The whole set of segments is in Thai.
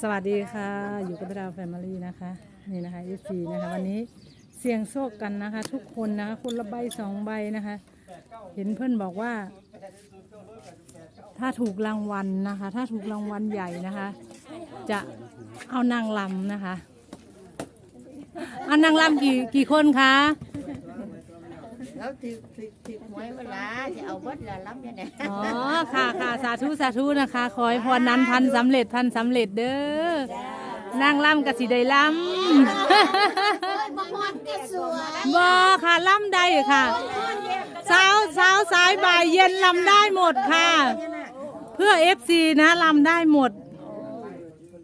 สวัสดีค่ะ อยู่กับดาวแฟมิลี่นะคะนี่นะคะยูซีนะคะ วันนี้เสี่ยงโชคกันนะคะ ทุกคนนะคะคนละใบสองใบนะคะ เห็นเพื่อนบอกว่า ถ้าถูกรางวัลนะคะ ถ้าถูกรางวัลใหญ่นะคะ จะเอานางลำนะคะ เอานางลำกี่กี่คนคะ แล้วถือถือถือหวยเวลาจะเอาวัดละล้ำยังไงอ๋อค่ะค่ะสาธุสาธุนะคะ ขอให้พรนั้นพันสำเร็จพันสำเร็จเด้อนางลำกับสีได้ลำบ่ฮอดก็สวยบอค่ะล่ำได้ค่ะเช้าเช้าสายบ่ายเย็นลำได้หมดค่ะ เพื่อเอฟซีนะลำได้หมด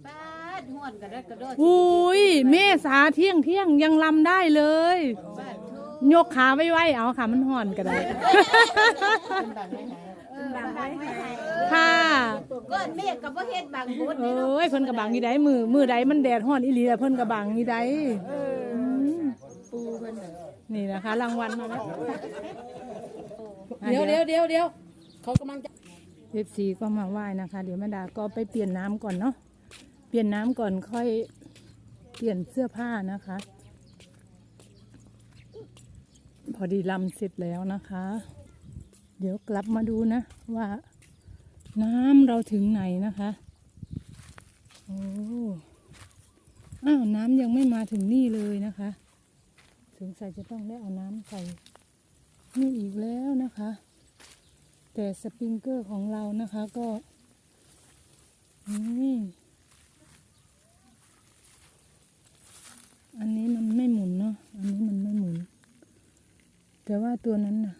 ป้าดฮอดก็ได้กระโดดอุ้ยเมษาเที่ยงเที่ยงยังลำได้เลยป้าดทุก ยกขาไว้ไว้เอาค่ะมันห่อนก็ได้บังไว้ให้ค่ะก้อนเมฆก็บ่เฮ็ดบังบุญเอ้ยเพิ่นกระบังนี่ได้มือมือใดมันแดดห่อนอีหลีแล้วเพิ่นกระบังนี่ได้มปูเพิ่นน่ะนี่นะคะ รางวัลมาแล้วเดี๋ยวเดี๋ยวเดี๋ยวเดี๋ยวเขากำลังจะเอฟซีก็มาไหว้นะคะ เดี๋ยวแม่ดาก็ไปเปลี่ยนน้ำก่อนเนาะเปลี่ยนน้ำก่อนค่อยเปลี่ยนเสื้อผ้านะคะ พอดีลำเสร็จแล้วนะคะ เดี๋ยวกลับมาดูนะ ว่าน้ำเราถึงไหนนะคะ โอ้อ้าวน้ำยังไม่มาถึงนี่เลยนะคะสงสัยจะต้องได้เอาน้ำใส่นี่อีกแล้วนะคะ แต่สปริงเกอร์ของเรานะคะก็นี่นี้มันไม่หมุนเนาะอันนี้มันไม่หมุน แต่ว่าตัวนั้นน่ะ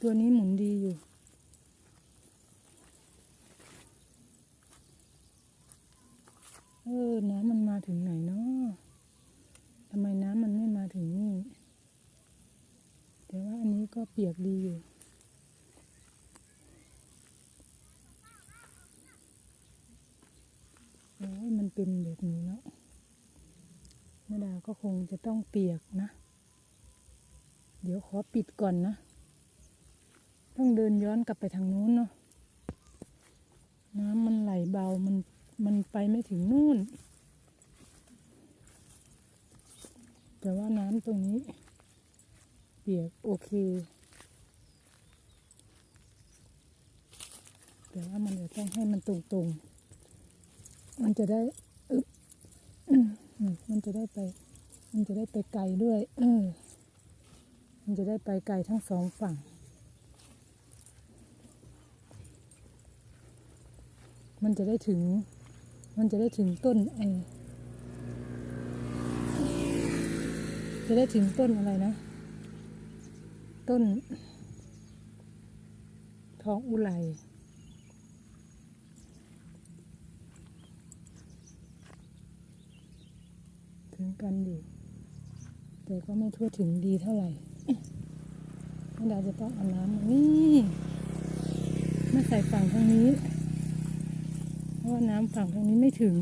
ตัวนี้หมุนดีอยู่เออ น้ำมันมาถึงไหนเนาะทำไมน้ำมันไม่มาถึงนี่ แต่ว่าอันนี้ก็เปียกดีอยู่ โอ้ยมันเป็นแบบนี้เนาะ แม่ดาก็คงจะต้องเปียกนะ เดี๋ยวขอปิดก่อนนะ ต้องเดินย้อนกลับไปทางนู้นเนาะน้ำมันไหลเบามันมันไปไม่ถึงนู่น แต่ว่าน้ำตรงนี้ เปียกโอเค แต่ว่ามันจะต้องให้มันตรงๆ มันจะได้อึ๊บ มันจะได้ไป มันจะได้ไปไกลด้วย เออ มันจะได้ไปไกลทั้งสองฝั่ง มันจะได้ถึง มันจะได้ถึงต้นไอจะได้ถึงต้นอะไรนะ ต้นทองอุไร กันอยู่ แต่ก็ไม่ทั่วถึงดีเท่าไหร่แม่ดาจะต้องเอาน้ำนี่มาใส่ฝั่งทางนี้ เพราะว่าน้ำฝั่งทางนี้ไม่ถึง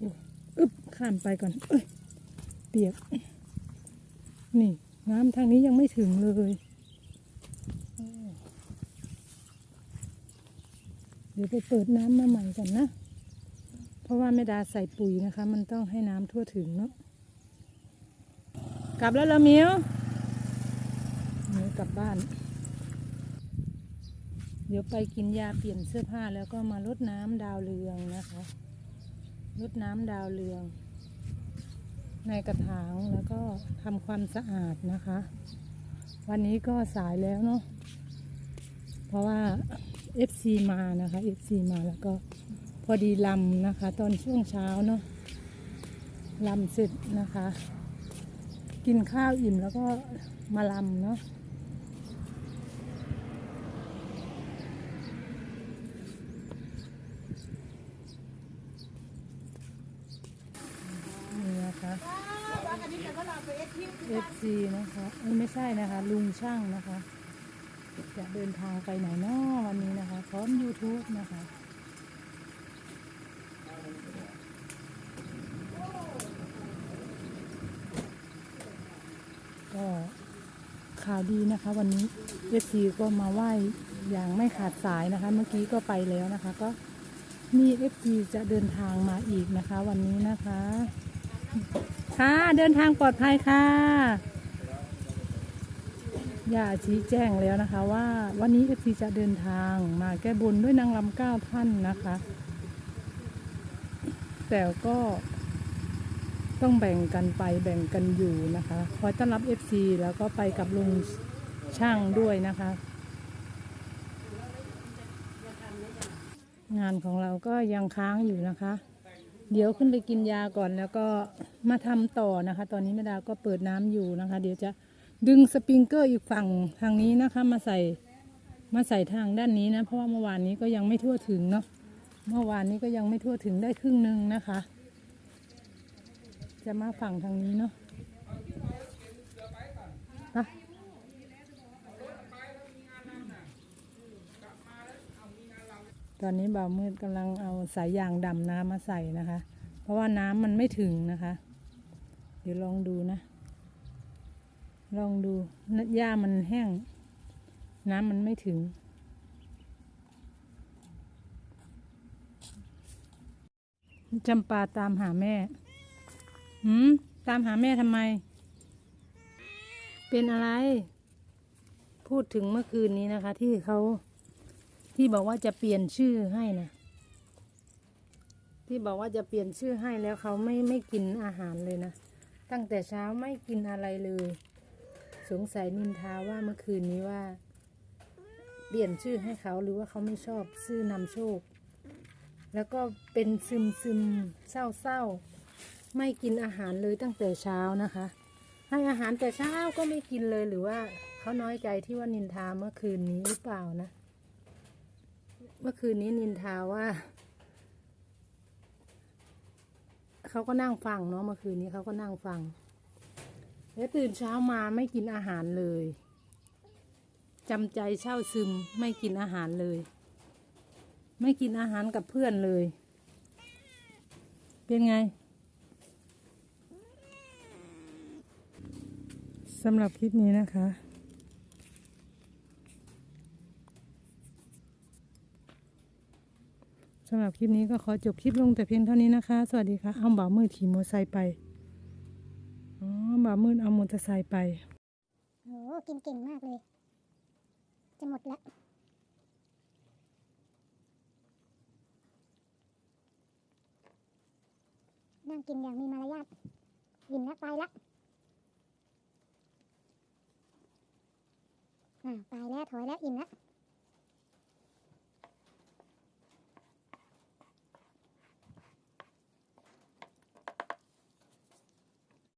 อ้อึ๊บข้ามไปก่อนเอ้ยเปียก นี่น้ำทางนี้ยังไม่ถึงเลยเดี๋ยวไปเปิดน้ำมาใหม่กันนะ ราะว่าไม่ดาใส่ปุ๋ยนะคะ มันต้องให้น้ำทั่วถึงเนาะกลับแล้วเราเมียวเมียวกลับบ้าน เดี๋ยวไปกินยาเปลี่ยนเสื้อผ้าแล้วก็มาลดน้ำดาวเรืองนะคะลดน้ำดาวเรือง ในกระถางแล้วก็ทำความสะอาดนะคะ วันนี้ก็สายแล้วเนาะเพราะว่า FC มานะคะ FC มาแล้วก็ อดีลำนะคะ ตอนช่วงเช้าเนาะลำเสร็จนะคะ กินข้าวอิ่มแล้วก็มาลำเนาะนี่นะคะ FC นะคะเอ้ไม่ใช่นะคะ ลุงช่างนะคะ จะเดินทางไปไหนนาะวันนี้นะคะ พร้อม YouTube นะคะ ก็ ข่าวดีนะคะ วันนี้เอฟซีก็มาไหว้อย่างไม่ขาดสายนะคะ เมื่อกี้ก็ไปแล้วนะคะ ก็มีเอฟซีจะเดินทางมาอีกนะคะ วันนี้นะคะ ค่ะเดินทางปลอดภัยค่ะอย่าชี้แจ้งแล้วนะคะว่าวันนี้เอฟซีจะเดินทางมาแก้บนด้วยนางรำเก้าท่านนะคะ แต่ก็ ต้องแบ่งกันไปแบ่งกันอยู่นะคะคอยต้อนรับ FC แล้วก็ไปกับลุงช่างด้วยนะคะ งานของเราก็ยังค้างอยู่นะคะ เดี๋ยวขึ้นไปกินยาก่อนแล้วก็มาทำต่อนะคะ ตอนนี้แม่ดาก็เปิดน้ำอยู่นะคะ เดี๋ยวจะดึงสปริงเกอร์อีกฝั่งทางนี้นะคะ มาใส่มาใส่ทางด้านนี้นะ เพราะว่าเมื่อวานนี้ก็ยังไม่ทั่วถึงเนาะเมื่อวานนี้ก็ยังไม่ทั่วถึงได้ครึ่งหนึ่งนะคะ จะมาฝั่งทางนี้เนาะตอนนี้บ่าวมืดกำลังเอาสายยางดำนะคะมาใส่นะคะ เพราะว่าน้ำมันไม่ถึงนะคะ เดี๋ยวลองดูนะ ลองดูนหญ้ามันแห้ง น้ำมันไม่ถึงจำปาตามหาแม่ หืมตามหาแม่ทำไม เป็นอะไร พูดถึงเมื่อคืนนี้นะคะ ที่เขาที่บอกว่าจะเปลี่ยนชื่อให้นะที่บอกว่าจะเปลี่ยนชื่อให้แล้วเขาไม่ไม่กินอาหารเลยนะ ตั้งแต่เช้าไม่กินอะไรเลย สงสัยนินทาว่าเมื่อคืนนี้ว่า เปลี่ยนชื่อให้เขาหรือว่าเขาไม่ชอบชื่อนำโชค แล้วก็เป็นซึมซึมเศร้าเศร้า ไม่กินอาหารเลยตั้งแต่เช้านะคะ ให้อาหารแต่เช้าก็ไม่กินเลยหรือว่าเขาน้อยใจที่ว่านินทาเมื่อคืนนี้หรือเปล่านะ เมื่อคืนนี้นินทาว่าเขาก็นั่งฟังเนาะเมื่อคืนนี้เขาก็นั่งฟัง แล้วตื่นเช้ามาไม่กินอาหารเลยจำใจเช่าซึมไม่กินอาหารเลย ไม่กินอาหารกับเพื่อนเลย เป็นไง สำหรับคลิปนี้นะคะ สำหรับคลิปนี้ก็ขอจบคลิปลงแต่เพียงเท่านี้นะคะ สวัสดีค่ะ เอาบ่าวมืดขี่มอเตอร์ไซค์ไป อ๋อ บ่าวมืดเอามอเตอร์ไซค์ไป โห กินเก่งมากเลย จะหมดละนั่งกินอย่างมีมารยาทอิ่มแล้วไปละ อ่าไปแล้วถอยแล้วอิ่มแล้ว